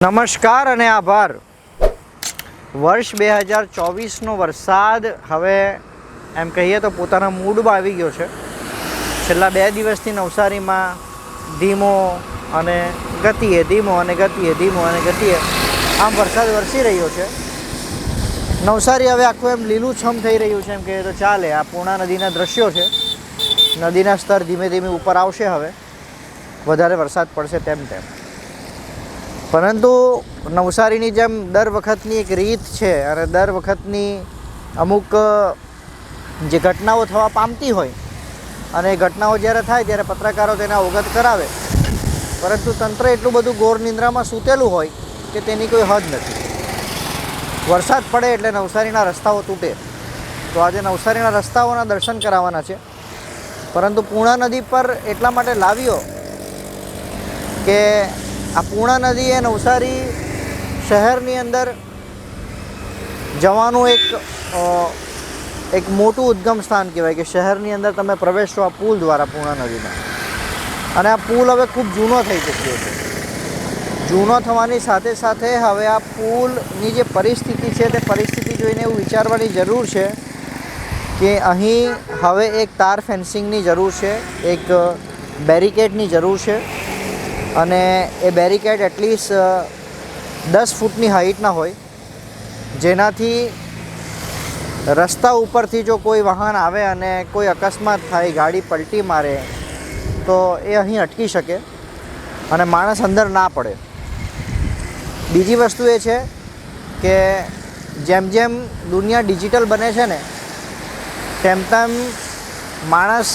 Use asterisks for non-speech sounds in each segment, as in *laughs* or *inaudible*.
નમસ્કાર અને આભાર. વર્ષ બે હજાર ચોવીસનો વરસાદ હવે એમ કહીએ તો પોતાના મૂડમાં આવી ગયો છે. છેલ્લા બે દિવસથી નવસારીમાં ધીમો અને ગતિએ, ધીમો અને ગતિએ, ધીમો અને ગતિએ આમ વરસાદ વરસી રહ્યો છે. નવસારી હવે આખું એમ લીલુંછમ થઈ રહ્યું છે એમ કહીએ તો ચાલે. આ પૂર્ણા નદીના દ્રશ્યો છે. નદીના સ્તર ધીમે ધીમે ઉપર આવશે હવે. વધારે વરસાદ પડશે તેમ તેમ. પરંતુ નવસારીની જેમ દર વખતની એક રીત છે અને દર વખતની અમુક જે ઘટનાઓ થવા પામતી હોય અને એ ઘટનાઓ જ્યારે થાય ત્યારે પત્રકારો તેને અવગત કરાવે. પરંતુ તંત્ર એટલું બધું ગોર નિંદ્રામાં સૂતેલું હોય કે તેની કોઈ હદ નથી. વરસાદ પડે એટલે નવસારીના રસ્તાઓ તૂટે. તો આજે નવસારીના રસ્તાઓના દર્શન કરાવવાના છે. પરંતુ પૂર્ણા નદી પર એટલા માટે લાવ્યો કે આ પૂર્ણા નદી એ નવસારી શહેરની અંદર જવાનું એક એક મોટું ઉદ્ગમ સ્થાન કહેવાય કે શહેરની અંદર તમે પ્રવેશો આ પુલ દ્વારા પૂર્ણા નદીના અને આ પુલ હવે ખૂબ જૂનો થઈ ચૂક્યો છે. જૂનો થવાની સાથે સાથે હવે આ પુલની જે પરિસ્થિતિ છે તે પરિસ્થિતિ જોઈને એવું વિચારવાની જરૂર છે કે અહીં હવે એક તાર ફેન્સિંગની જરૂર છે, એક બેરિકેડની જરૂર છે. અને એ બેરિકેડ એટલીસ્ટ દસ ફૂટની હાઈટના હોય. જેનાથી રસ્તા ઉપરથી જો કોઈ વાહન આવે અને કોઈ અકસ્માત થાય, ગાડી પલટી મારે, તો એ અહીં અટકી શકે અને માણસ અંદર ના પડે. બીજી વસ્તુ એ છે કે જેમ જેમ દુનિયા ડિજિટલ બને છે ને, તેમ તેમ માણસ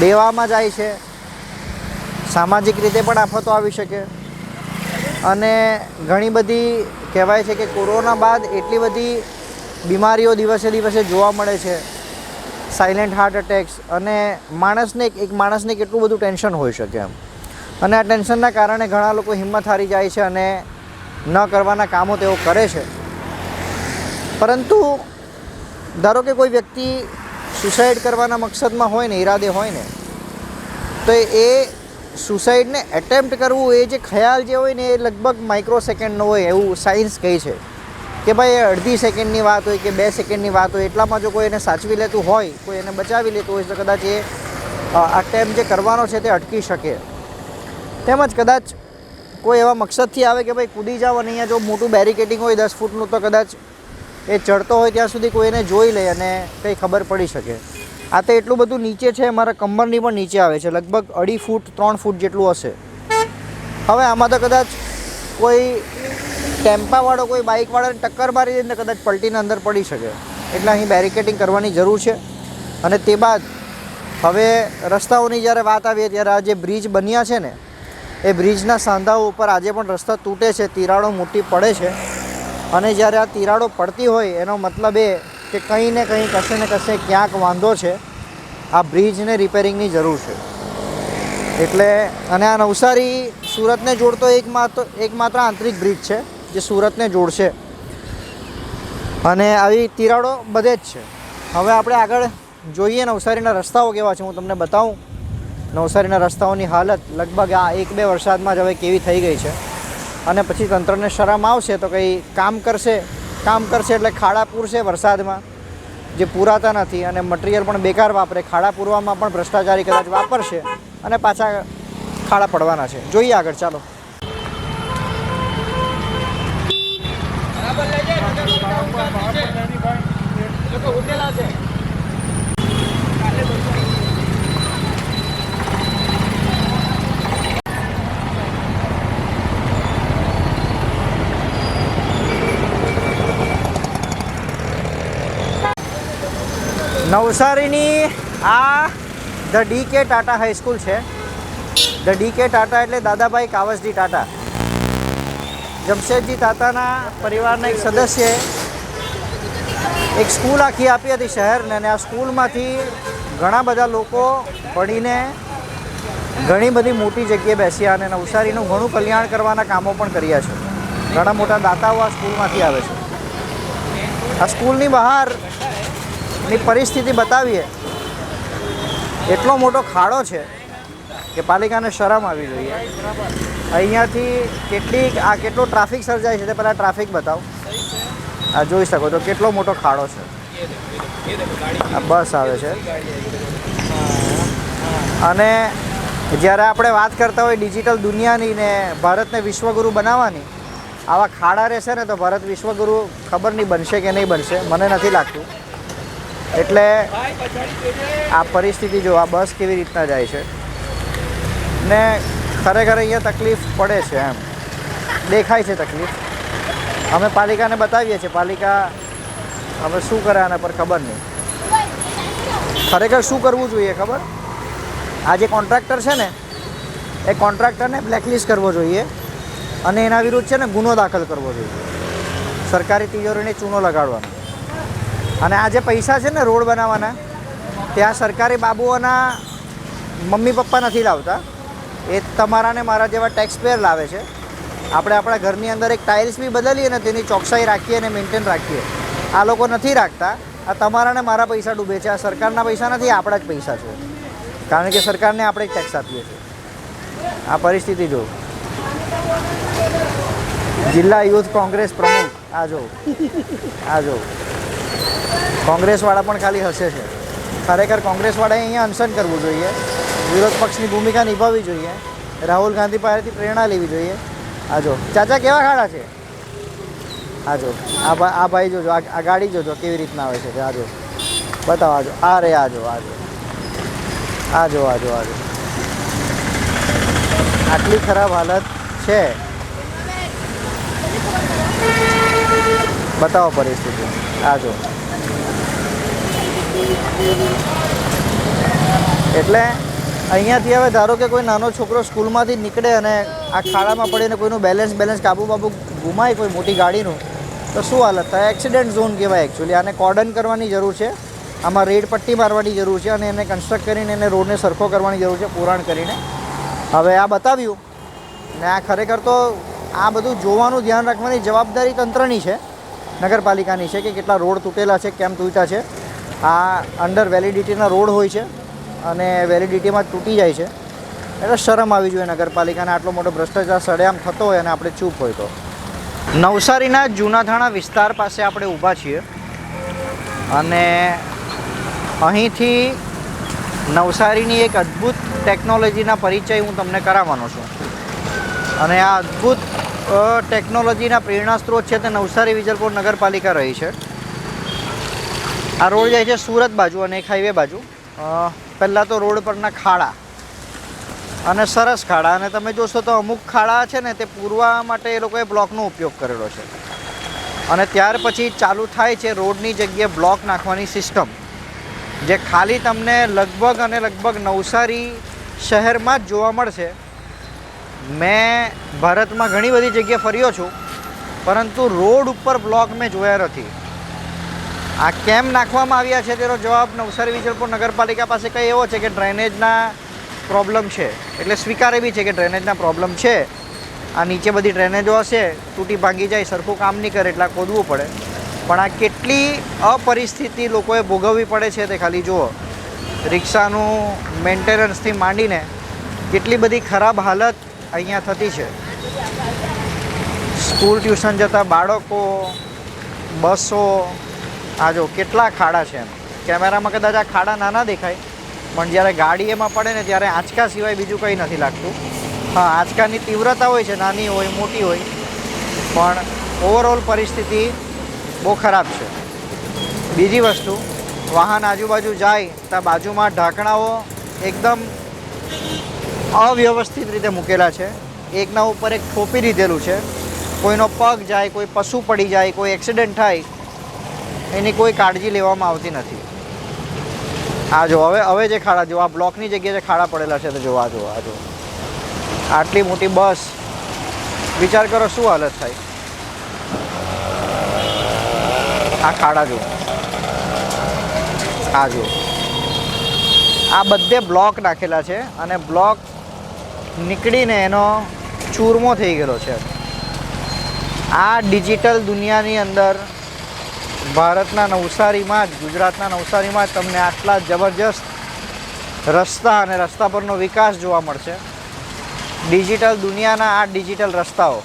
દેવામાં જાય છે સામાજિક રીતે પણ આફતો આવી શકે. અને ઘણી બધી કહેવાય છે કે કોરોના બાદ એટલી બધી બીમારીઓ દિવસે દિવસે જોવા મળે છે. સાયલેન્ટ હાર્ટ એટેક્સ અને માણસને એક માણસને કેટલું બધું ટેન્શન હોઈ શકે એમ. અને આ ટેન્શનના કારણે ઘણા લોકો હિંમત હારી જાય છે અને ન કરવાના કામો તેઓ કરે છે. પરંતુ ધારો કે કોઈ વ્યક્તિ સુસાઇડ કરવાના મકસદમાં હોય ને, ઈરાદે હોય ને, તો એ સુસાઇડને એટેમ્પ્ટ કરવું એ જે ખ્યાલ જે હોય ને એ લગભગ માઇક્રો સેકન્ડનો હોય એવું સાયન્સ કહે છે. કે ભાઈ એ અડધી સેકન્ડની વાત હોય કે બે સેકન્ડની વાત હોય, એટલામાં જો કોઈ એને સાચવી લેતું હોય, કોઈ એને બચાવી લેતું હોય, તો કદાચ એ અટેમ્પ જે કરવાનો છે તે અટકી શકે. તેમજ કદાચ કોઈ એવા મકસદથી આવે કે ભાઈ કૂદી જાઓ અને અહીંયા જો મોટું બેરિકેડિંગ હોય દસ ફૂટનું, તો કદાચ એ ચડતો હોય ત્યાં સુધી કોઈ એને જોઈ લે અને કંઈ ખબર પડી શકે. આ તો એટલું બધું નીચે છે, મારા કમરની પણ નીચે આવે છે. લગભગ અઢી ફૂટ, ત્રણ ફૂટ જેટલું હશે. હવે આમાં તો કદાચ કોઈ ટેમ્પાવાળો, કોઈ બાઇકવાળાને ટક્કર મારી દઈને કદાચ પલટીને અંદર પડી શકે. એટલે અહીં બેરિકેટિંગ કરવાની જરૂર છે. અને તે બાદ હવે રસ્તાઓની જ્યારે વાત આવીએ, ત્યારે આ જે બ્રિજ બન્યા છે ને, એ બ્રિજના સાંધાઓ ઉપર આજે પણ રસ્તા તૂટે છે, તિરાડો મોટી પડે છે. અને જ્યારે આ તિરાડો પડતી હોય, એનો મતલબ એ કે કંઈ ને કંઈ, કશે ને કશે ક્યાંક વાંધો છે. આ બ્રિજને રિપેરિંગની જરૂર છે. એટલે, અને આ નવસારી સુરતને જોડતો એક માત્ર એકમાત્ર આંતરિક બ્રિજ છે, જે સુરતને જોડશે. અને આવી તિરાડો બધે જ છે. હવે આપણે આગળ જોઈએ નવસારીના રસ્તાઓ કેવા છે. હું તમને બતાવું. નવસારીના રસ્તાઓની હાલત લગભગ આ એક બે વરસાદમાં જ હવે કેવી થઈ ગઈ છે. અને પછી તંત્રને શરમ આવશે તો કંઈ કામ કરશે કામ કરશે એટલે ખાડા પૂરશે વરસાદમાં, જે પૂરાતા નથી અને મટીરિયલ પણ બેકાર વાપરે, ખાડા પૂરવામાં પણ ભ્રષ્ટાચારી કદાચ વાપરશે અને પાછા ખાડા પડવાના છે. જોઈએ આગળ, ચાલો. નવસારીની આ the D K Tata high school છે. ધ ડી કે ટાટા એટલે દાદાભાઈ કાવસજી ટાટા. જમશેદજી તાતાના પરિવારના એક સદસ્યએ એક સ્કૂલ આખી આપી હતી શહેરને અને આ સ્કૂલમાંથી ઘણા બધા લોકો પડીને ઘણી બધી મોટી જગ્યાએ બેસ્યા અને નવસારીનું ઘણું કલ્યાણ કરવાના કામો પણ કર્યા છે. ઘણા મોટા દાતાઓ આ સ્કૂલમાંથી આવે છે. આ સ્કૂલની બહારની પરિસ્થિતિ બતાવીએ. એટલો મોટો ખાડો છે કે પાલિકાને શરમ આવી જોઈએ. અહીંયાથી કેટલી આ કેટલો ટ્રાફિક સર્જાય છે તે પહેલાં ટ્રાફિક બતાવો. આ જોઈ શકો છો કેટલો મોટો ખાડો છે. આ બસ આવે છે. અને જ્યારે આપણે વાત કરતા હોય ડિજિટલ દુનિયાની ને ભારતને વિશ્વગુરુ બનાવવાની, આવા ખાડા રહેશે ને તો ભારત વિશ્વગુરુ ખબર નહીં બનશે કે નહીં બનશે. મને નથી લાગતું. એટલે આ પરિસ્થિતિ જો આ બસ કેવી રીતના જાય છે? ને ખરેખર અહીંયા તકલીફ પડે છે એમ. દેખાય છે તકલીફ. અમે પાલિકાને બતાવીએ છીએ. પાલિકા હવે શું કરે આના પર ખબર નહીં. ખરેખર શું કરવું જોઈએ ખબર? આ જે કોન્ટ્રાક્ટર છે ને, એ કોન્ટ્રાક્ટરને બ્લેકલિસ્ટ કરવો જોઈએ અને એના વિરુદ્ધ છે ને ગુનો દાખલ કરવો જોઈએ. સરકારી તિજોરીને ચૂનો લગાડવાનો. અને આ જે પૈસા છે ને રોડ બનાવવાના, ત્યાં સરકારી બાબુઓના મમ્મી પપ્પા નથી લાવતા. એ તમારા ને મારા જેવા ટેક્સ પેયર લાવે છે. આપણે આપણા ઘરની અંદર એક ટાઇલ્સ બી બદલીએ ને તેની ચોકસાઈ રાખીએ અને મેન્ટેન રાખીએ. આ લોકો નથી રાખતા. આ તમારા ને મારા પૈસા ડૂબે છે. આ સરકારના પૈસા નથી, આપણા જ પૈસા છે. કારણ કે સરકારને આપણે ટેક્સ આપીએ છીએ. આ પરિસ્થિતિ જો જિલ્લા યુથ કોંગ્રેસ પ્રમુખ, આ જો આ જો કોંગ્રેસવાળા પણ ખાલી હસે છે. ખરેખર કોંગ્રેસવાળાએ અહીંયા અનશન કરવું જોઈએ. વિરોધ પક્ષની ભૂમિકા નિભાવવી જોઈએ. રાહુલ ગાંધી પાસેથી પ્રેરણા લેવી જોઈએ. આ જો, ચાચા કેવા ખાડા છે? આ જો, આ ભા, આ ભાઈ જોજો, આ ગાડી જોજો કેવી રીતના આવે છે. આ જો, બતાવો આજો આ રે આજો જો, આ જો આ જો આ જો. આટલી ખરાબ હાલત છે. બતાવો પરિસ્થિતિ. આ જો. એટલે અહીંયાથી હવે ધારો કે કોઈ નાનો છોકરો સ્કૂલમાંથી નીકળે અને આ ખાડામાં પડીને કોઈનું બેલેન્સ બેલેન્સ કાબુ બાબુ ગુમાય કોઈ મોટી ગાડીનું, તો શું હાલત થાય? એક્સિડન્ટ ઝોન કહેવાય એકચ્યુઅલી આને કોર્ડન કરવાની જરૂર છે. આમાં રેડ પટ્ટી મારવાની જરૂર છે અને એને કન્સ્ટ્રક્ટ કરીને એને રોડને સરખો કરવાની જરૂર છે, પુરાણ કરીને. હવે આ બતાવ્યું. ને આ ખરેખર તો આ બધું જોવાનું ધ્યાન રાખવાની જવાબદારી તંત્રની છે, નગરપાલિકાની છે કે કેટલા રોડ તૂટેલા છે, કેમ તૂટ્યા છે. આ અંડર વેલિડિટીના રોડ હોય છે અને વેલિડિટીમાં તૂટી જાય છે. એટલે શરમ આવી જોઈએ નગરપાલિકાને. આટલો મોટો ભ્રષ્ટાચાર સડેઆમ થતો હોય અને આપણે ચૂપ હોય તો. નવસારીના જૂનાથાણા વિસ્તાર પાસે આપણે ઊભા છીએ. અને અહીંથી નવસારીની એક અદ્ભુત ટેકનોલોજીના પરિચય હું તમને કરાવવાનો છું. અને આ અદ્ભુત ટેકનોલોજીના પ્રેરણા સ્ત્રોત છે તે નવસારી વિજલપુર નગરપાલિકા રહી છે. આ રોડ જાય છે સુરત બાજુ અને એક હાઈવે બાજુ. પહેલાં તો રોડ પરના ખાડા અને સરસ ખાડા. અને તમે જોશો તો અમુક ખાડા છે ને તે પૂરવા માટે એ લોકોએ બ્લોકનો ઉપયોગ કરેલો છે. અને ત્યાર પછી ચાલુ થાય છે રોડની જગ્યાએ બ્લોક નાખવાની સિસ્ટમ. જે ખાલી તમને લગભગ અને લગભગ નવસારી શહેરમાં જ જોવા મળશે. મેં ભારતમાં ઘણી બધી જગ્યાએ ફર્યો છું. પરંતુ રોડ ઉપર બ્લોક મેં જોયા નથી. આ કેમ નાખવામાં આવ્યા છે તેનો જવાબ નવસારી વિજલપુર નગરપાલિકા પાસે કંઈ એવો છે કે ડ્રેનેજના પ્રોબ્લેમ છે? એટલે સ્વીકારે બી છે કે ડ્રેનેજના પ્રોબ્લેમ છે. આ નીચે બધી ડ્રેનેજો હશે, તૂટી ભાંગી જાય, સરખું કામ નહીં કરે, એટલે કોદવું પડે. પણ આ કેટલી અપરિસ્થિતિ લોકોએ ભોગવવી પડે છે તે ખાલી જુઓ. રિક્ષાનું મેન્ટેનન્સથી માંડીને કેટલી બધી ખરાબ હાલત અહીંયા થતી છે. સ્કૂલ ટ્યુશન જતા બાળકો, બસો આ જો કેટલા ખાડા છે એમ. કેમેરામાં કદાચ આ ખાડા નાના દેખાય, પણ જ્યારે ગાડી એમાં પડે ને ત્યારે આંચકા સિવાય બીજું કંઈ નથી લાગતું. હા, આંચકાની તીવ્રતા હોય છે, નાની હોય, મોટી હોય, પણ ઓવરઓલ પરિસ્થિતિ બહુ ખરાબ છે. બીજી વસ્તુ, વાહન આજુબાજુ જાય, ત્યાં બાજુમાં ઢાંકણાઓ એકદમ અવ્યવસ્થિત રીતે મૂકેલા છે. એકના ઉપર એક થોપી દીધેલું છે. કોઈનો પગ જાય, કોઈ પશુ પડી જાય, કોઈ એક્સિડન્ટ થાય એની કોઈ કાળજી લેવામાં આવતી નથી. આ જો, હવે હવે જે ખાડા જો, આ બ્લોકની જગ્યાએ ખાડા પડેલા છે, તો જો, આ જો આ જો. આટલી મોટી બસ. વિચાર કરો શું હાલત થાય. આ ખાડા જો. આ જો. આ બધે બ્લોક નાખેલા છે અને બ્લોક નીકળીને એનો ચૂરમો થઈ ગયેલો છે. આ ડિજિટલ દુનિયાની અંદર ભારતના નવસારીમાં જ, ગુજરાતના નવસારીમાં જ તમને આટલા જબરજસ્ત રસ્તા અને રસ્તા પરનો વિકાસ જોવા મળશે. ડિજિટલ દુનિયાના આ ડિજિટલ રસ્તાઓ.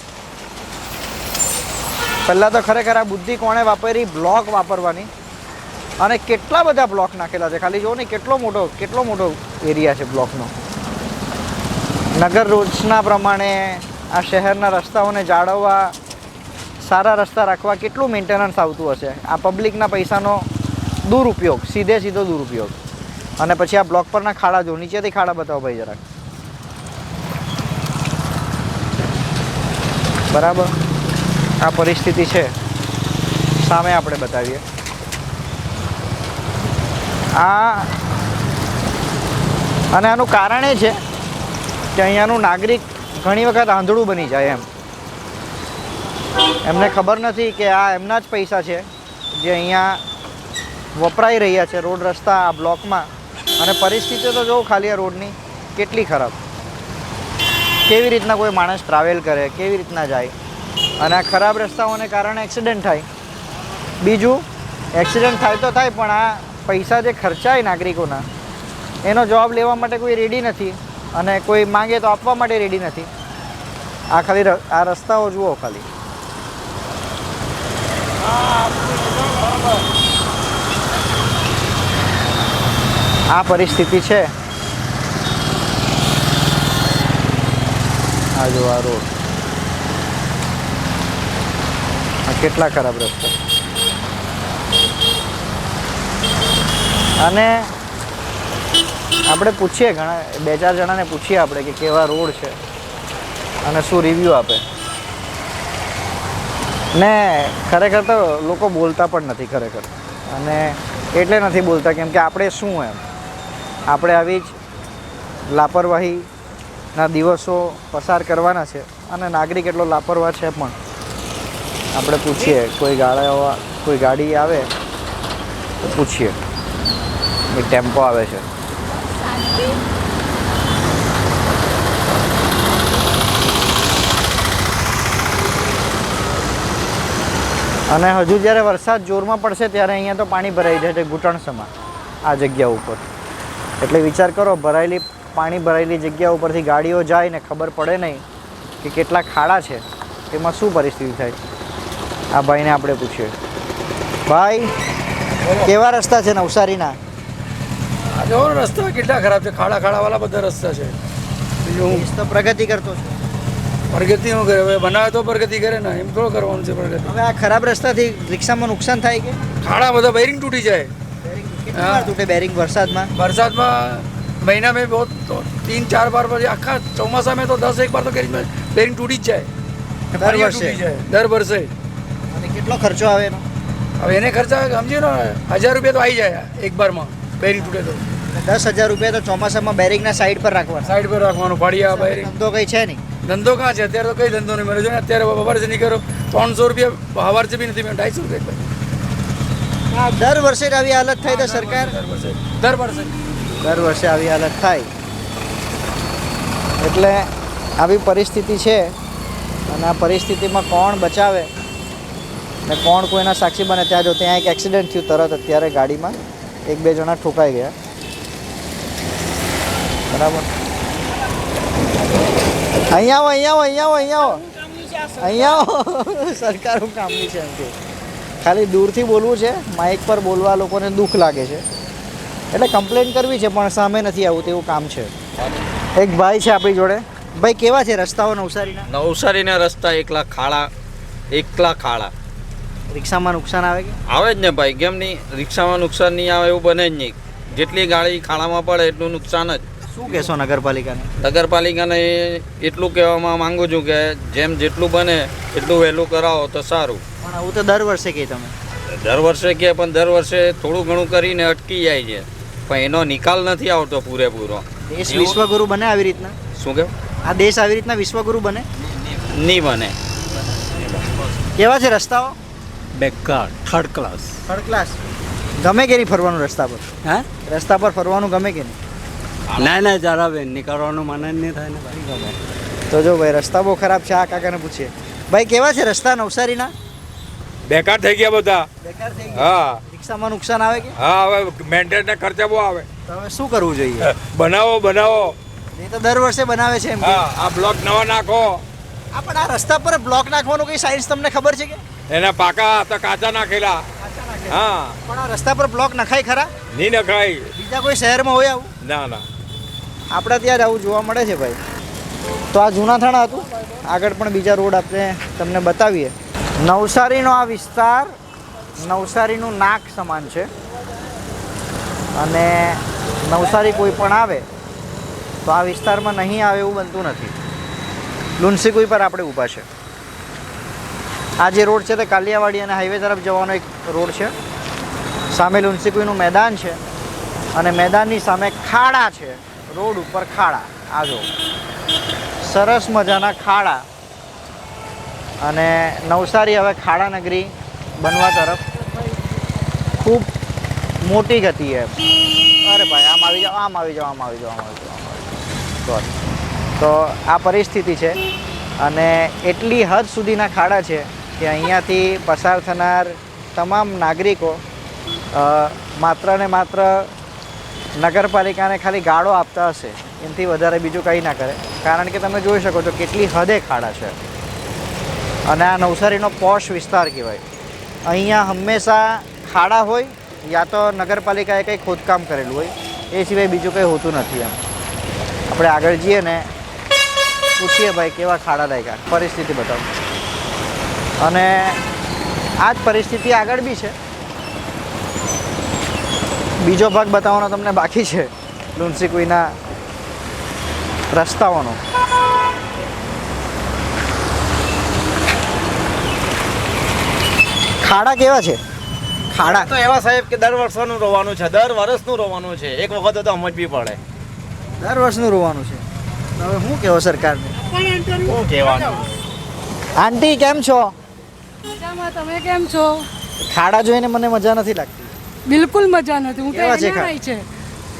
પહેલાં તો ખરેખર આ બુદ્ધિ કોણે વાપરી? બ્લોક વાપરવાની. અને કેટલા બધા બ્લોક નાખેલા છે? ખાલી જુઓ ને, કેટલો મોટો કેટલો મોટો એરિયા છે બ્લોકનો. નગર રોજના પ્રમાણે આ શહેરના રસ્તાઓને જાળવવા સારા રસ્તા રાખવા કેટલું મેન્ટેનન્સ આવતું હશે? આ પબ્લિકના પૈસાનો દુરુપયોગ, સીધે સીધો દુરુપયોગ. અને પછી આ બ્લોક પરના ખાડા જો નીચેથી ખાડા બતાવો ભાઈ જરાક. બરાબર? આ પરિસ્થિતિ છે. સામે આપણે બતાવીએ. આ અને આનું કારણ એ છે કે અહીંયાનું નાગરિક ઘણી વખત આંધળું બની જાય એમ. એમને ખબર નથી કે આ એમના જ પૈસા છે જે અહીંયા વપરાઈ રહ્યા છે રોડ રસ્તા આ બ્લોકમાં. અને પરિસ્થિતિ તો જોઉં ખાલી આ રોડની, કેટલી ખરાબ. કેવી રીતના કોઈ માણસ ટ્રાવેલ કરે, કેવી રીતના જાય. અને આ ખરાબ રસ્તાઓને કારણે એક્સિડન્ટ થાય. બીજું એક્સિડન્ટ થાય તો થાય, પણ આ પૈસા જે ખર્ચાય નાગરિકોના, એનો જવાબ લેવા માટે કોઈ રેડી નથી. અને કોઈ માંગે તો આપવા માટે રેડી નથી. આ ખાલી આ રસ્તાઓ જુઓ ખાલી. આ પરિસ્થિતિ છે. આ જો આ રોડ. આ કેટલા ખરાબ રસ્તા. અને આપણે પૂછીએ ઘણા, બે ચાર જણાને પૂછીએ આપણે કે કેવા રોડ છે. અને શું રિવ્યૂ આપે. ને ખરેખર તો લોકો બોલતા પણ નથી ખરેખર. અને એટલે નથી બોલતા કેમ કે આપણે શું એમ? આપણે આવી જ લાપરવાહીના દિવસો પસાર કરવાના છે અને નાગરિક એટલો લાપરવાહ છે પણ. આપણે પૂછીએ, કોઈ ગાડા કોઈ ગાડી આવે તો પૂછીએ. એક ટેમ્પો આવે છે. અને હજુ જ્યારે વરસાદ જોરમાં પડશે ત્યારે અહીંયા તો પાણી ભરાઈ જાય છે ઘૂંટણસમાં આ જગ્યા ઉપર. એટલે વિચાર કરો ભરાયેલી પાણી ભરાયેલી જગ્યા ઉપરથી ગાડીઓ જાય ને ખબર પડે નહીં કે કેટલા ખાડા છે તેમાં શું પરિસ્થિતિ થાય? આ ભાઈને આપણે પૂછીએ. ભાઈ કેવા રસ્તા છે નવસારીના? રસ્તા કેટલા ખરાબ છે ખાડા ખાડાવાળા બધા રસ્તા છે. તો પ્રગતિ કરતો છે. પ્રગતિ શું કરે? હવે બનાવે તો પ્રગતિ કરે ને એમ થોડો કરવાનું છે પ્રગતિ. હવે આ ખરાબ રસ્તાથી રિક્ષામાં નુકસાન થાય કે? ખાડા બધા બેરિંગ તૂટી જાય. કેટલી તૂટે બેરિંગ વરસાદમાં? વરસાદમાં મહિના મેં બહુ તીન ચાર બાર પછી આખા ચોમાસા મેં તો દસ એક બાર તો ગેરેજ બેરિંગ તૂટી જ જાય. દર વર્ષે? દર વર્ષે. અને કેટલો ખર્ચો આવે એનો? હવે એને ખર્ચા સમજી ને હજાર રૂપિયા તો આવી જાય એક બારમાં. બેરિંગ તૂટે તો. દસ હજાર રૂપિયા તો ચોમાસામાં બેરિંગના સાઈડ પર રાખવાનું. સાઈડ પર રાખવાનું ભાડિયા બેરિંગ તો કંઈ છે નહીં? ધંધો કાં છે? અત્યારે તો કઈ ધંધો નહીં મળે છે અત્યારે નહીં કરો ત્રણસો રૂપિયા હવાર છે બી નથી મેં ઢાઈસો રૂપિયા દર વર્ષે આવી હાલત થાય તો સરકાર? દર વર્ષે. દર વર્ષે. દર વર્ષે આવી હાલત થાય. એટલે આવી પરિસ્થિતિ છે અને આ પરિસ્થિતિમાં કોણ બચાવે ને કોણ કોઈના સાક્ષી બને ત્યાં જો ત્યાં એક એક્સિડન્ટ થયું તરત અત્યારે ગાડીમાં. એક બે જણા ઠોકાઈ ગયા. બરાબર? અહીંયા આવો અહીંયા આવો અહીંયા આવો અહીંયા આવો. અહીંયા આવો. *laughs* સરકારનું કામની છે એમ કે. ખાલી દૂરથી બોલવું છે માઇક પર બોલવા લોકોને દુઃખ લાગે છે. એટલે કમ્પ્લેન કરવી છે પણ સામે નથી આવું તેવું કામ છે. એક ભાઈ છે આપણી જોડે. ભાઈ કેવા છે રસ્તાઓ નવસારીના નવસારીના રસ્તા એકલા ખાડા એકલા ખાડા. રિક્ષામાં નુકસાન આવે કે? આવે જ ને ભાઈ કેમ નહીં? રિક્ષામાં નુકસાન નહીં આવે એવું બને જ નહીં. જેટલી ગાડી ખાડામાં પડે એટલું નુકસાન જ. શું કહેશો નગરપાલિકાને? નગરપાલિકાને એટલું કહેવામાં માંગુ છું કે જેમ જેટલું બને એટલું વહેલું કરાવો તો સારું. પણ આવું તો દર વર્ષે કહી તમે. દર વર્ષે કે પણ દર વર્ષે થોડું ઘણું કરીને અટકી જાય છે. પણ એનો નિકાલ નથી આવતો પૂરેપૂરો. દેશ વિશ્વગુરુ બને આવી રીતના? શું કહેવું આ દેશ આવી રીતના વિશ્વગુરુ બને? નહીં બને. કેવા છે રસ્તાઓ? બેકાર થર્ડ ક્લાસ થર્ડ ક્લાસ ગમે કે નહીં ફરવાનું રસ્તા પર? હા? રસ્તા પર ફરવાનું ગમે કે નહીં? ના ના જરા બેન નીકળવાનું મન જ નહીં થાય ને. ભાઈ તો જો ભાઈ રસ્તા બહુ ખરાબ છે આ કાકાને પૂછીએ. ભાઈ કેવા છે રસ્તા નવસારીના? બેકાર થઈ ગયા બધા. બેકાર થઈ હા. રિક્ષામાં નુકસાન આવે કે? હા હવે મેન્ટેનના ખર્ચા બહુ આવે. તો હવે શું કરવું જોઈએ? *laughs* બનાવો બનાવો. એ તો દર વર્ષે બનાવે છે એમ કે. હા આ બ્લોક નવા નાખો. આ પણ આ રસ્તા પર બ્લોક નાખવાનું કઈ સાયન્સ તમને ખબર છે કે? એના પાકા તો કાચા નાખેલા. હા. પણ આ રસ્તા પર બ્લોક નખાય ખરા? નહીં નખાય. બીજા કોઈ શહેરમાં હોય આવું? ના ના. આપણે ત્યાં જ આવું જોવા મળે છે ભાઈ. તો આ જૂના થાણા હતું. આગળ પણ બીજા રોડ આપણે તમને બતાવીએ. નવસારીનો આ વિસ્તાર નવસારીનું નાક સમાન છે. અને નવસારી કોઈ પણ આવે, તો આ વિસ્તારમાં નહીં આવે એવું બનતું નથી. લુન્સીકુઈ પર આપણે ઊભા છે. આ જે રોડ છે તે કાલિયાવાડી અને હાઈવે તરફ જવાનો એક રોડ છે. સામે લુન્સીકુઈનું મેદાન છે અને મેદાનની સામે ખાડા છે. રોડ ઉપર ખાડા. આ જો સરસ મજાના ખાડા. અને નવસારી હવે ખાડા નગરી બનવા તરફ ખૂબ મોટી ગતિ છે. અરે ભાઈ, આમ આવી જાઓ, આમ આવી જાઓ, આમ આવી જાઓ, આમ આવી જાઓ Sorry. તો આ પરિસ્થિતિ છે. અને એટલી હદ સુધીના ખાડા છે કે અહીંયાથી પસાર થનાર તમામ નાગરિકો માત્ર ને માત્ર નગરપાલિકાને ખાલી ગાળો આપતા હશે. એનાથી વધારે બીજું કંઈ ના કરે. કારણ કે તમે જોઈ શકો છો કેટલી હદે ખાડા છે. અને આ નવસારીનો પોશ વિસ્તાર કહેવાય. અહીંયા હંમેશા ખાડા હોય યા તો નગરપાલિકાએ કંઈ ખોદકામ કરેલું હોય. એ સિવાય બીજું કંઈ હોતું નથી એમ. આપણે આગળ જઈએ ને, પૂછીએ ભાઈ કેવા ખાડા લાગ્યા. પરિસ્થિતિ બતાવો. અને આ જ પરિસ્થિતિ આગળ બી છે. બીજો ભાગ બતાવવાનો તમને બાકી છે લુન્સીકુઈના રસ્તાઓનો. ખાડા કેવા છે? ખાડા. તો એવા સાહેબ કે દર વર્ષનું રોવાનું છે દર વર્ષનું રોવાનું છે. એક વખત તો સમજવી પડે. દર વર્ષનું રોવાનું છે. હવે શું કહેવો સરકારને? શું કહેવાનું આંટી કેમ છો? મજામાં તમે કેમ છો? ખાડા જોઈને મને મજા નથી લાગતી. બિલકુલ મજા નથી. હું તો કેવા છે એનઆરઆઈ છે.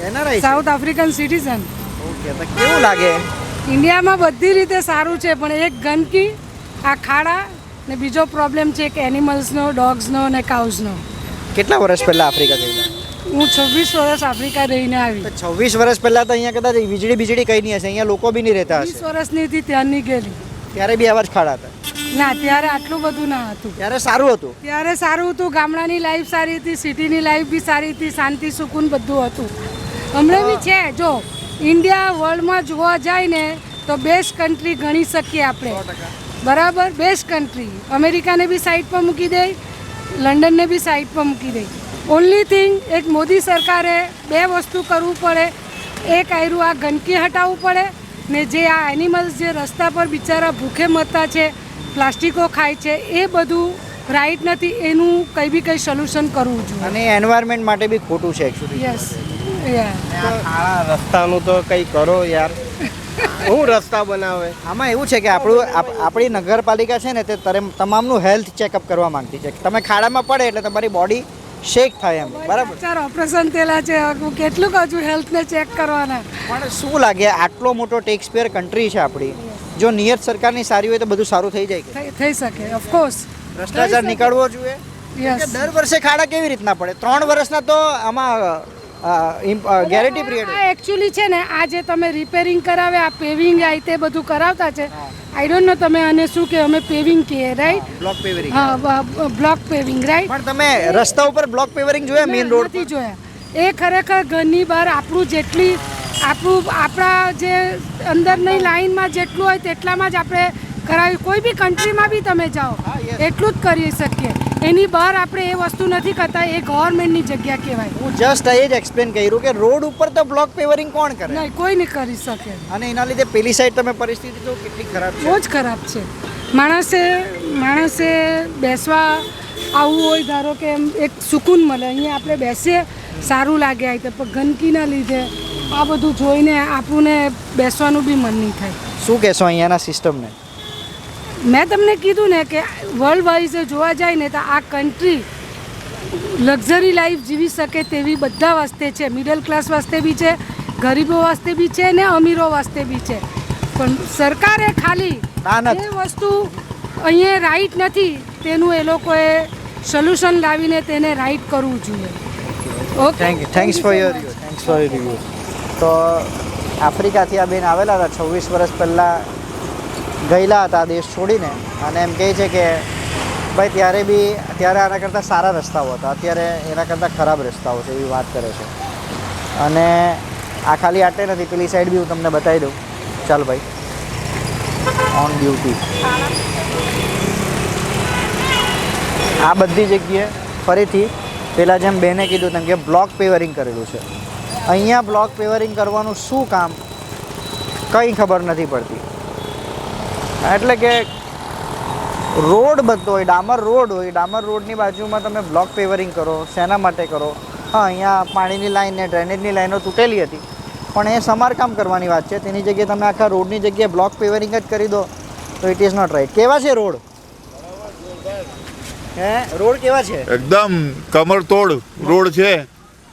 એના સાઉથ આફ્રિકન સિટીઝન ઓકે તો કેવું લાગે? ઇન્ડિયામાં બધી રીતે સારું છે પણ એક ગંદકી આ ખાડા ને બીજો પ્રોબ્લેમ છે એક એનિમલ્સનો ડોગ્સનો ને કાઉઝનો કેટલા વર્ષ પહેલા આફ્રિકા ગયેલા હું છવ્વીસ વર્ષ આફ્રિકા રહીને આવી. છવ્વીસ વર્ષ પહેલા તો અહીંયા કદાચ વીજળી બીજળી કઈ નહીં હશે અહીંયા લોકો બી નહીં રહેતા વીસ વર્ષની હતી ત્યારની ગયેલી ત્યારે બી આવા જ ખાડા હતા. ના ત્યારે આટલું બધું ના હતું. ત્યારે સારું હતું. ત્યારે સારું હતું. ગામડાની લાઈફ સારી હતી સિટીની લાઈફ બી સારી હતી શાંતિ સુકૂન બધું હતું. હમણાં બી છે જો ઇન્ડિયા વર્લ્ડમાં જોવા જાય ને તો બેસ્ટ કન્ટ્રી ગણી શકીએ આપણે. બરાબર? બેસ્ટ કન્ટ્રી અમેરિકાને બી સાઈડ પર મૂકી દે લંડનને બી સાઈડ પર મૂકી દે. ઓનલી થિંગ એક મોદી સરકારે બે વસ્તુ કરવું પડે. એક આયરું આ ગંદકી હટાવવું પડે ને જે આ એનિમલ્સ જે રસ્તા પર બિચારા ભૂખે મરતા છે પ્લાસ્ટિકો ખાય છે એ બધું રાઈટ નથી એનું કંઈ બી કંઈ સોલ્યુશન કરવું જોઈએ. અને એન્વાયરમેન્ટ માટે બી ખોટું છે એકચ્યુઅલી યસ આ રસ્તાનું તો કંઈ કરો યાર. હું રસ્તા બનાવે. આમાં એવું છે કે આપણું આપણી નગરપાલિકા છે ને તે તરે- તમામનું હેલ્થ ચેકઅપ કરવા માંગતી છે. તમે ખાડામાં પડે એટલે તમારી બોડી શેક થાય એમ. બરાબર? ચાર ઓપરેશન થયેલા છે. કેટલું હજુ હેલ્થને ચેક કરવાના. પણ શું લાગે આટલો મોટો ટેક્સપેયર કન્ટ્રી છે આપણી? જો નિયત સરકારની સારી હોય તો બધું સારું થઈ જાય થઈ શકે ઓફકોર્સ ભ્રષ્ટાચાર નીકળવો જોઈએ. દર વર્ષે ખાડા કેવી રીતના પડે? ત્રણ વર્ષના તો આમાં ગેરંટી પીરિયડ એકચ્યુઅલી છે ને આ જે તમે રિપેરિંગ કરાવે આ પેવિંગ આ તે બધું કરાવતા છે. આઈ ડોન્ટ નો તમે આને શું કે અમે પેવિંગ કહીએ રાઈટ બ્લોક પેવરિંગ હા બ્લોક પેવિંગ રાઈટ પણ તમે રસ્તા ઉપર બ્લોક પેવરિંગ જોયા મેઇન રોડથી જોયા. એ ખરેખર ઘરની બહાર આપણું જેટલી આપણું આપણા જે અંદરની લાઈનમાં જેટલું હોય તેટલામાં જ આપણે કરાવી. કોઈ બી કન્ટ્રીમાં બી તમે જાઓ એટલું જ કરી શકીએ. એની બહાર આપણે એ વસ્તુ નથી કરતા એ ગવર્મેન્ટની જગ્યા કહેવાય. હું જસ્ટ એ જ એક્સપ્લેન કર્યું કે રોડ ઉપર તો બ્લોક પેવરિંગ કોણ કરે? નહીં કોઈ નહીં કરી શકે. અને એના લીધે પેલી સાઈડ તમે પરિસ્થિતિ જો કેટલી ખરાબ છે. બહુ જ ખરાબ છે. માણસે માણસે બેસવા આવવું હોય ધારો કે એમ એક સુકૂન મળે. અહીંયા આપણે બેસીએ સારું લાગે આ રીતે. પણ ગંદકીના લીધે આ બધું જોઈને આપણને બેસવાનું બી મન નહીં થાય. શું કહેશો અહીંયાના સિસ્ટમને મેં તમને કીધું ને કે વર્લ્ડ વાઇઝે જોવા જાય ને તો આ કન્ટ્રી લક્ઝરી લાઈફ જીવી શકે તેવી બધા વાસ્તે છે. મિડલ ક્લાસ વાસ્તે બી છે ગરીબો વાસ્તે બી છે ને અમીરો વાસ્તે બી છે. પણ સરકારે ખાલી એ. વસ્તુ અહીંયા રાઈટ નથી તેનું એ લોકોએ સોલ્યુશન લાવીને તેને રાઈટ કરવું જોઈએ. Okay thank you thanks for your thanks for your તો આફ્રિકાથી આ બેન આવેલા હતા છવ્વીસ વર્ષ પહેલાં ગયેલા હતા, દેશ છોડીને. અને એમ કહે છે કે, ભાઈ, ત્યારે બી, ત્યારે આના કરતાં સારા રસ્તાઓ હતા. અત્યારે એના કરતાં ખરાબ રસ્તાઓ છે, એવી વાત કરે છે. અને આ ખાલી આટલે નથી, પેલી સાઈડ બી હું તમને બતાવી દઉં. ચાલ ભાઈ. ઓન ડ્યુટી આ બધી જગ્યાએ ફરીથી પેલા જેમ બેને કીધું તેમ કે બ્લોક પેવરિંગ કરેલું છે. અહીંયા બ્લોક પેવરિંગ કરવાનું શું કામ? કંઈ ખબર નથી પડતી. એટલે કે રોડ બધો હોય, ડામર રોડ હોય, ડામર રોડની બાજુમાં તમે બ્લોક પેવરિંગ કરો, શેના માટે કરો? હા, અહીંયા પાણીની લાઈન ને ડ્રેનેજની લાઈનો તૂટેલી હતી. પણ એ સમારકામ કરવાની વાત છે. તેની જગ્યાએ તમે આખા રોડની જગ્યાએ બ્લોક પેવરિંગ જ કરી દો, તો ઇટ ઇઝ નોટ રાઈટ કેવા છે રોડ? હે, રોડ કેવા છે? એકદમ કમરતોડ રોડ છે.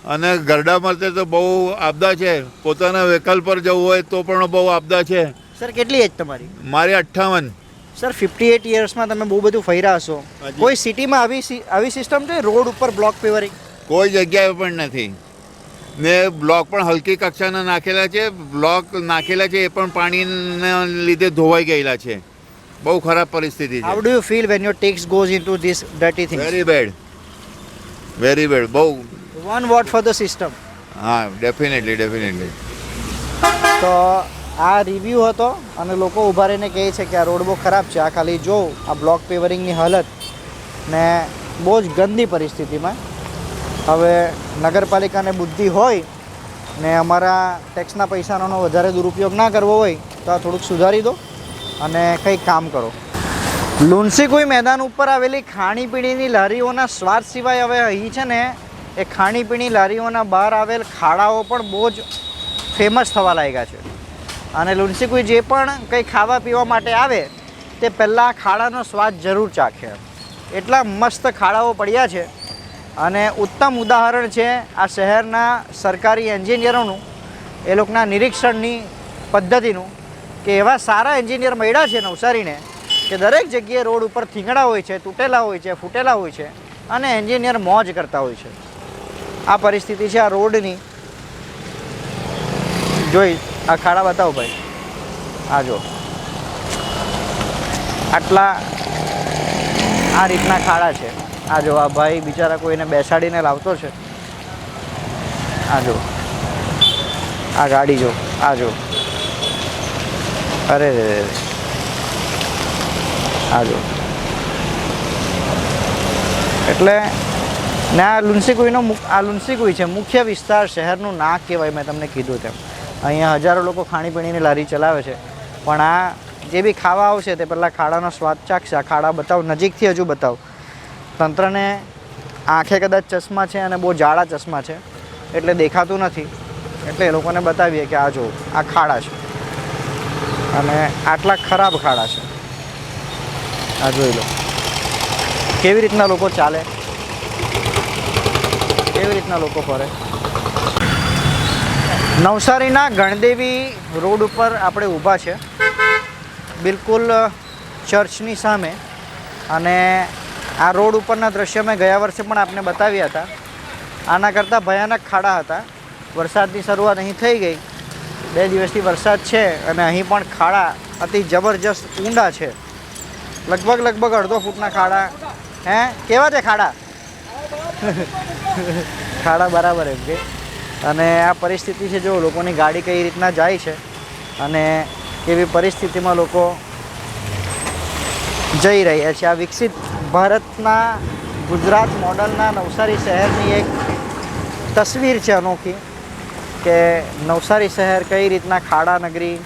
અને ગરડા માટે તો બહુ આપદા છે. પોતાના વ્હીકલ પર જવું હોય તો પણ બહુ આપદા છે. સર કેટલી એજ તમારી? મારી અઠ્ઠાવન. સર ફિફ્ટી એટ યર્સમાં તમે બહુ બધું ફર્યા હશો. કોઈ સિટીમાં આવી આવી સિસ્ટમ છે? રોડ ઉપર બ્લોક પેવરિંગ કોઈ જગ્યાએ પણ નથી. ને બ્લોક પણ હલકી કક્ષાના નાખેલા છે. બ્લોક નાખેલા છે એ પણ પાણીના લીધે ધોવાઈ ગયેલા છે. બહુ ખરાબ પરિસ્થિતિ how do you feel when your tax goes into this dirty thing very bad very bad બહુ. One vote for the system હા ડેફિનેટલી ડેફિનેટલી તો આ રિવ્યૂ હતો અને લોકો ઊભા રહીને કહે છે કે આ રોડ બહુ ખરાબ છે. આ ખાલી જો, આ બ્લોક પેવરિંગની હાલત ને બહુ જ ગંદી પરિસ્થિતિમાં. હવે નગરપાલિકાને બુદ્ધિ હોય ને અમારા ટેક્સના પૈસાનો વધારે દુરુપયોગ ના કરવો હોય તો આ થોડુંક સુધારી દો અને કંઈક કામ કરો. લુન્સીકુઈ મેદાન ઉપર આવેલી ખાણીપીણીની લારીઓના સ્વાદ સિવાય હવે અહીં છે ને એ ખાણીપીણી લારીઓના બહાર આવેલ ખાડાઓ પણ બહુ જ ફેમસ થવા લાગ્યા છે. અને લુન્સીકુઈ જે પણ કંઈ ખાવા પીવા માટે આવે, તે પહેલાં ખાડાનો સ્વાદ જરૂર ચાખે. એટલા મસ્ત ખાડાઓ પડ્યા છે. અને ઉત્તમ ઉદાહરણ છે આ શહેરના સરકારી એન્જિનિયરોનું, એ લોકોના નિરીક્ષણની પદ્ધતિનું, કે એવા સારા એન્જિનિયર મળ્યા છે નવસારીને, કે દરેક જગ્યાએ રોડ ઉપર થીંગડા હોય છે, તૂટેલા હોય છે, ફૂટેલા હોય છે, અને એન્જિનિયર મોજ કરતા હોય છે. આ પરિસ્થિતિ છે આ રોડની. જોઈ આ ખાડા બતાવો ભાઈ. આ જો. આટલા આ રીતના ખાડા છે. આ જો, આ ભાઈ બિચારા કોઈને બેસાડીને લાવતો છે. આ જો. આ ગાડી જો. આ જો. અરે રે. આ જો. એટલે ને આ લુન્સીકુઈનો આ લુન્સીકુઈ છે, મુખ્ય વિસ્તાર શહેરનું નાક કહેવાય, મેં તમને કીધું તેમ. અહીંયા હજારો લોકો ખાણીપીણીની લારી ચલાવે છે. પણ આ જે બી ખાવા આવશે તે પહેલાં ખાડાનો સ્વાદ ચાખશે. આ ખાડા બતાવ, નજીકથી હજુ બતાવ. તંત્રને આંખે કદાચ ચશ્મા છે અને બહુ જાડા ચશ્મા છે, એટલે દેખાતું નથી. એટલે એ લોકોને બતાવીએ કે આ જો, આ ખાડા છે. અને આટલા ખરાબ ખાડા છે. આ જોઈ લો. કેવી રીતના લોકો ચાલે? કેવી રીતના લોકો ફરે? નવસારીના ગણદેવી રોડ ઉપર આપણે ઊભા છે. બિલકુલ ચર્ચની સામે. અને આ રોડ ઉપરના દ્રશ્ય મેં ગયા વર્ષે પણ આપને બતાવ્યા હતા. આના કરતાં ભયાનક ખાડા હતા. વરસાદની શરૂઆત અહીં થઈ ગઈ. બે દિવસથી વરસાદ છે અને અહીં પણ ખાડા અતિ જબરજસ્ત ઊંડા છે. લગભગ લગભગ અડધો ફૂટના ખાડા. હે? કેવા છે ખાડા? *laughs* ખાડા બરાબર એમ કે. અને આ પરિસ્થિતિ છે, જો લોકોની ગાડી કઈ રીતના જાય છે અને એવી પરિસ્થિતિમાં લોકો જઈ રહ્યા છે. આ વિકસિત ભારતના ગુજરાત મોડલના નવસારી શહેરની એક તસવીર છે અનોખી કે નવસારી શહેર કઈ રીતના ખાડા નગરી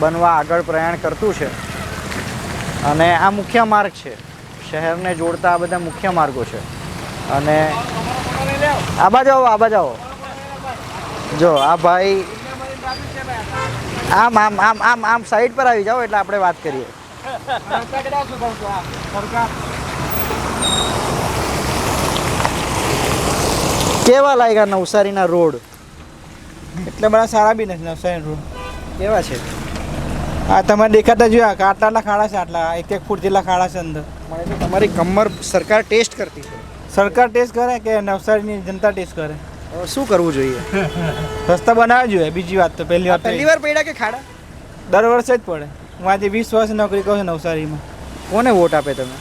બનવા આગળ પ્રયાણ કરતું છે અને આ મુખ્ય માર્ગ છે. શહેરને જોડતા આ બધા મુખ્ય માર્ગો છે. અને આ બાજુ આવો, આ બાજુ આવો. જો આ ભાઈ આમ આમ આમ આમ આમ સાઈડ પર આવી જાઓ એટલે આપણે વાત કરીએ. કેવા લાગ્યા નવસારીના રોડ? એટલે બધા સારા બી નથી નવસારી રોડ. કેવા છે? આ તમે દેખાતા જોયા કે આટલા ખાડા છે આટલા એક એક ફૂટ જેટલા ખાડા છે અંદર. તમારી કમર સરકાર ટેસ્ટ કરતી છે. સરકાર ટેસ્ટ કરે કે નવસારીની જનતા ટેસ્ટ કરે? શું કરવું જોઈએ? *laughs* રસ્તા બનાવવા જોઈએ બીજી વાત તો પહેલી વાત પહેલી વાર પડ્યા કે ખાડા? દર વર્ષે જ પડે. હું આજે વીસ વર્ષ નોકરી કરું છું નવસારીમાં. કોને વોટ આપે તમે?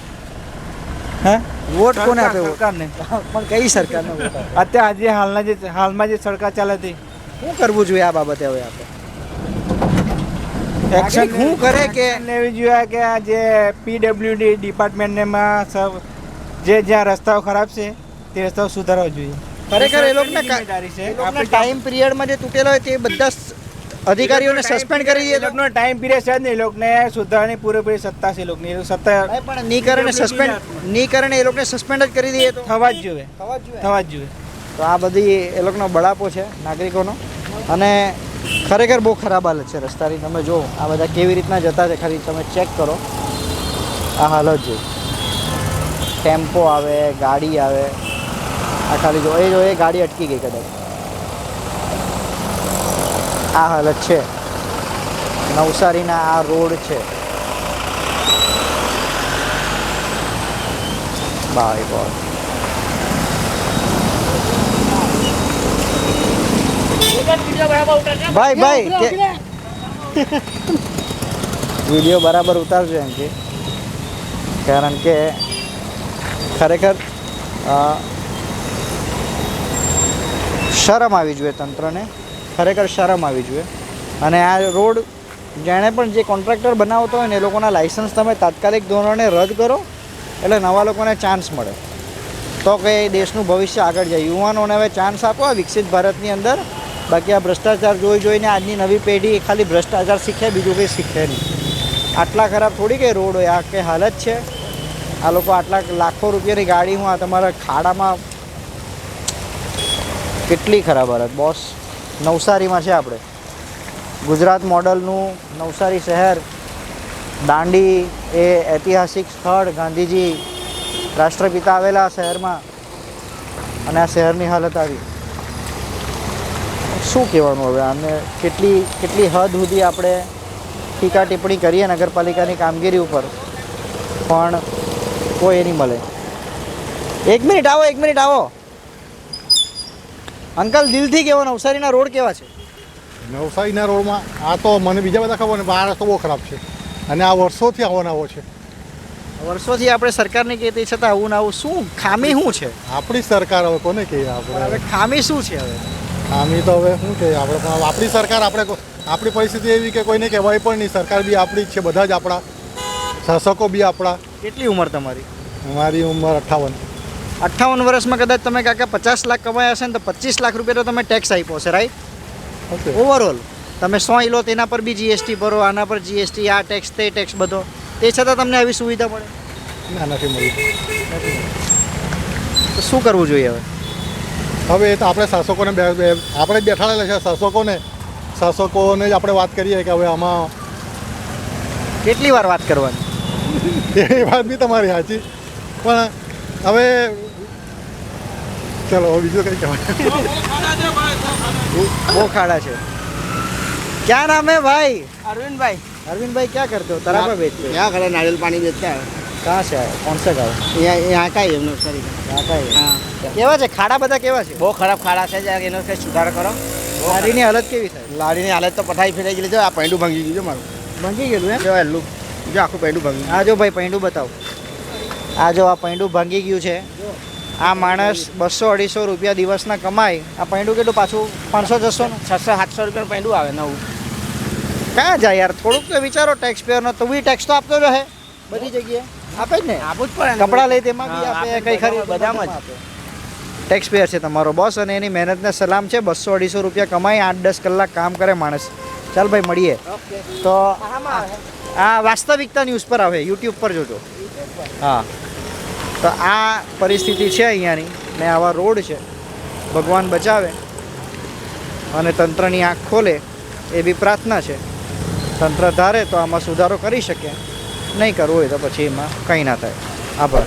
હે? વોટ કોને આપે સરકારને. પણ કઈ સરકારને અત્યારે આજે હાલના જે હાલમાં જે સરકાર ચાલે હતી શું કરવું જોઈએ આ બાબતે હવે આપણે? એક્શન શું કરે કે લેવી જોઈએ કે આ જે પીડબ્લ્યુડી ડિપાર્ટમેન્ટમાં જે જ્યાં રસ્તાઓ ખરાબ છે તે રસ્તાઓ સુધારવા જોઈએ. ખરેખર એ લોકોને છે. ટાઈમ પિરિયડમાં જે તૂટેલો હોય તે બધા અધિકારીઓને સસ્પેન્ડ કરી એ લોકોનો ટાઈમ પીરિયડ છે જ નહીં એ લોકોને સુધારવાની પૂરેપૂરી સત્તા છે. એ લોકોની સત્તા પણ ની કારણે સસ્પેન્ડની કારણે એ લોકોને સસ્પેન્ડ જ કરી દઈએ થવા જ જોઈએ. થવા જ જોઈએ. તો આ બધી એ લોકોનો બળાપો છે નાગરિકોનો. અને ખરેખર બહુ ખરાબ હાલત છે રસ્તાની. તમે જો આ બધા કેવી રીતના જતા છે. ખાલી તમે ચેક કરો. આ હાલત જો ટેમ્પો આવે ગાડી આવે. આ ખાલી જો એ જો એ ગાડી અટકી ગઈ કદાચ. આ હાલત છે. નવસારીના આ રોડ છે. બાય બોય ભાઈ ભાઈ કે *laughs* વીડિયો બરાબર ઉતારજો એમ કે. કારણ કે ખરેખર અ, શરમ આવી જોઈએ તંત્રને. ખરેખર શરમ આવી જોઈએ અને આ રોડ જેણે પણ જે કોન્ટ્રાક્ટર બનાવતો હોય ને એ લોકોના લાઇસન્સ તમે તાત્કાલિક ધોરણે રદ કરો, એટલે નવા લોકોને ચાન્સ મળે. તો કે દેશનું ભવિષ્ય આગળ જાય. યુવાનોને હવે ચાન્સ આપો આ વિકસિત ભારતની અંદર. બાકી આ ભ્રષ્ટાચાર જોઈ જોઈને આજની નવી પેઢી ખાલી ભ્રષ્ટાચાર શીખે, બીજું કંઈ શીખે નહીં. આટલા ખરાબ થોડી કંઈ રોડ હોય, આ કંઈ હાલત છે. આ લોકો આટલા લાખો રૂપિયાની ગાડી હું આ તમારા ખાડામાં કેટલી ખરાબ હાલત. બોસ, નવસારીમાં છે આપણે. ગુજરાત મોડલનું નવસારી શહેર, દાંડી એ ઐતિહાસિક સ્થળ, ગાંધીજી રાષ્ટ્રપિતા આવેલા શહેરમાં અને આ શહેરની હાલત આવી. શું કહેવાનું હવે? આને કેટલી કેટલી હદ સુધી આપણે ટીકા ટિપ્પણી કરીએ નગરપાલિકાની કામગીરી ઉપર? પણ કોઈ એ નહીં મળે. એક મિનિટ આવો, એક મિનિટ આવો. અંકલ દિલથી કેવો નવસારીના રોડ કેવા છે? નવસારીના રોડમાં આ તો મને બીજા બધા ખબર ને આ રસ્તો બહુ ખરાબ છે. અને આ વર્ષોથી આવો ને આવો છે. વર્ષોથી આપણે સરકારને કહેતી છતાં આવું આવું શું? ખામી શું છે? આપણી સરકાર હવે કોને કહીએ આપણે? હવે ખામી શું છે હવે? ખામી તો હવે શું કહીએ આપણે? પણ આપણી સરકાર આપણે આપણી પરિસ્થિતિ એવી કે કોઈને કહેવાય પણ નહીં. સરકાર બી આપણી જ છે બધા જ આપણા. શાસકો બી આપણા. કેટલી ઉંમર તમારી? મારી ઉંમર અઠ્ઠાવન અઠ્ઠાવન વર્ષમાં કદાચ તમે કાકા પચાસ લાખ કમાયા હશે ને તો પચીસ લાખ રૂપિયા તો તમે ટેક્સ આપ્યો હશે રાઈટ ઓવરઓલ તમે સો લો તેના પર બી જીએસટી ભરો આના પર જીએસટી આ ટેક્સ તે ટેક્સ બધો. તે છતાં તમને આવી સુવિધા મળે? ના નથી મળી. તો શું કરવું જોઈએ હવે? હવે એ તો આપણે શાસકોને આપણે જ બેઠાડેલા છે. શાસકોને શાસકોને જ આપણે વાત કરીએ કે હવે આમાં કેટલી વાર વાત કરવાની? *laughs* એ વાત બી તમારી સાચી. પણ હવે ચલો હવે બીજું કંઈ કહેવાય બહુ ખાડા છે क्या नाम है भाई અરવિંદ ભાઈ अरविंद भाई क्या करते हो तरापा बेचते हो यहाँ खड़ा नारियल पानी बेचता है कहाँ से आए कौन सा गाँव यहाँ यहाँ का ही है नवसारी का यहाँ का है હા કેવા છે ખાડા બધા કેવા છે બહુ ખરાબ ખાડા છે જરાક એનો કંઈ સુધાર કરો ગાડીની હાલત કેવી થાય લાડીની હાલત તો પઠાઈ ફેરાઈ ગયેલી છે આ પૈંડું ભાંગી ગયું છે મારું ભાંગી ગયેલું એમ જો હેલું જો આખું પૈંડું ભાંગી આ જો ભાઈ પૈંડું બતાવો આ જો આ પૈંડું ભાંગી ગયું છે આ માણસ બસો અઢીસો રૂપિયા દિવસના કમાય. આ પૈંડું કેટલું? પાછું પાંચસો છસો છસો સાતસો રૂપિયા પૈંડું આવે નવું. ક્યાં જાય યાર? થોડુંક તો વિચારો ટેક્સ પેયરનો તો બી ટેક્સ તો આપતો રહે. બધી જગ્યાએ. આપે જ ને? આપવું જ પડે. કપડાં લઈ તેમાં બી આપે આપે કઈ ખરી. બધામાં જ. ટેક્સ પેયર છે તમારો બોસ અને એની મહેનતને સલામ છે. બસો અઢીસો રૂપિયા કમાય આઠ દસ કલાક કામ કરે માણસ. ચાલ ભાઈ મળીએ. તો આ વાસ્તવિકતા ન્યૂઝ પર આવે યુટ્યુબ પર જોજો. હા. તો આ પરિસ્થિતિ છે અહીંયાની. ને આવા રોડ છે. ભગવાન બચાવે. અને તંત્રની આંખ ખોલે એવી પ્રાર્થના છે. તંત્ર ધારે તો આમાં સુધારો કરી શકે. નહીં કરવો હોય તો પછી એમાં કંઈ ના થાય. આભાર.